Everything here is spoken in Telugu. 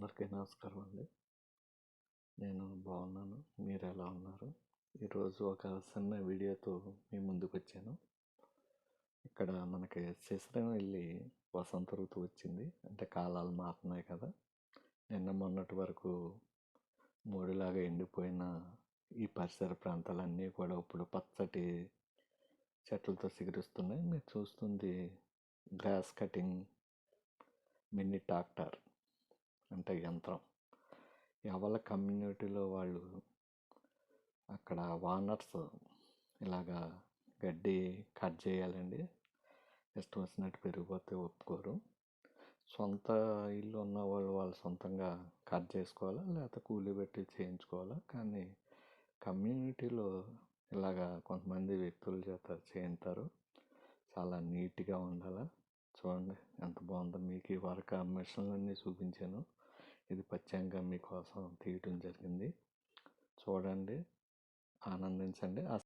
అందరికీ నమస్కారం అండి. నేను బాగున్నాను. మీరు ఎలా ఉన్నారు? ఈరోజు ఒక చిన్న వీడియోతో మీ ముందుకు వచ్చాను. ఇక్కడ మనకి శిశ్రం వెళ్ళి వసంత ఋతువు వచ్చింది. అంటే కాలాలు మారుతున్నాయి కదా. నిన్న మొన్నటి వరకు మూడులాగా ఎండిపోయిన ఈ పరిసర ప్రాంతాలన్నీ కూడా ఇప్పుడు పచ్చటి చెట్లతో సిగురిస్తున్నాయి. మీరు చూస్తుంది గ్రాస్ కటింగ్ మినీ ట్రాక్టర్. అంటే యంత్రం. ఎవరి కమ్యూనిటీలో వాళ్ళు అక్కడ వానర్స్ ఇలాగా గడ్డి కట్ చేయాలండి. ఇష్టం వచ్చినట్టు పెరిగిపోతే ఒప్పుకోరు. సొంత ఇల్లు ఉన్న వాళ్ళు వాళ్ళు సొంతంగా కట్ చేసుకోవాలా? లేకపోతే కూలీ పెట్టి చేయించుకోవాలా? కానీ కమ్యూనిటీలో ఇలాగా కొంతమంది వ్యక్తుల చేత చేయించారు. చాలా నీట్గా ఉండాలా? చూడండి ఎంత బాగుందో. మీకు ఈ వరకు ఆ మిషన్లన్నీ చూపించాను. ఇది పచ్చంగా మీకోసం తీయటం జరిగింది. చూడండి ఆనందించండి. ఆ